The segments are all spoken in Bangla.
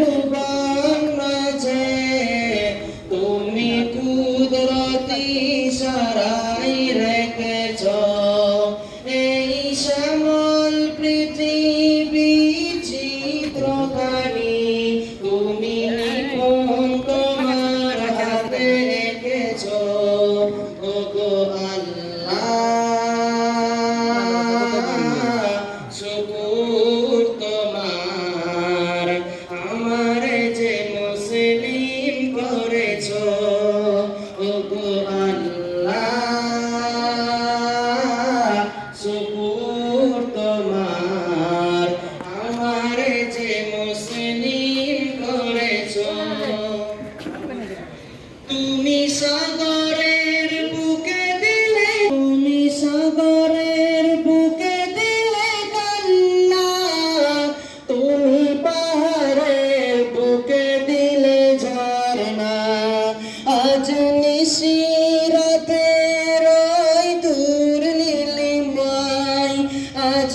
ভুবন মাঝে তুমি কুদরতি সারাই রেখেছ। এই শ্যামল পৃথিবী চিত্রখানি তুমি নিপুণ তোমার ওগো সাগরের বুকে দিলে, তুমি সাগরের বুকে দিলে কান্না। তুমি পাহাড়ের বুকে দিলে ঝরনা আজ নিশিরাতে রই দূর নীলিমাই আজ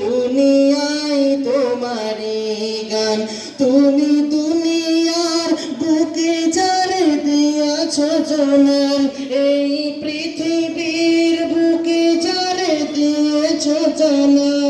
দুনিয়ায় তোমার গান। তুমি দুনিয়ার বুকে চারে দিয়াছ জনাম। এই পৃথিবীর বুকে চারে দিয়েছ জনাম।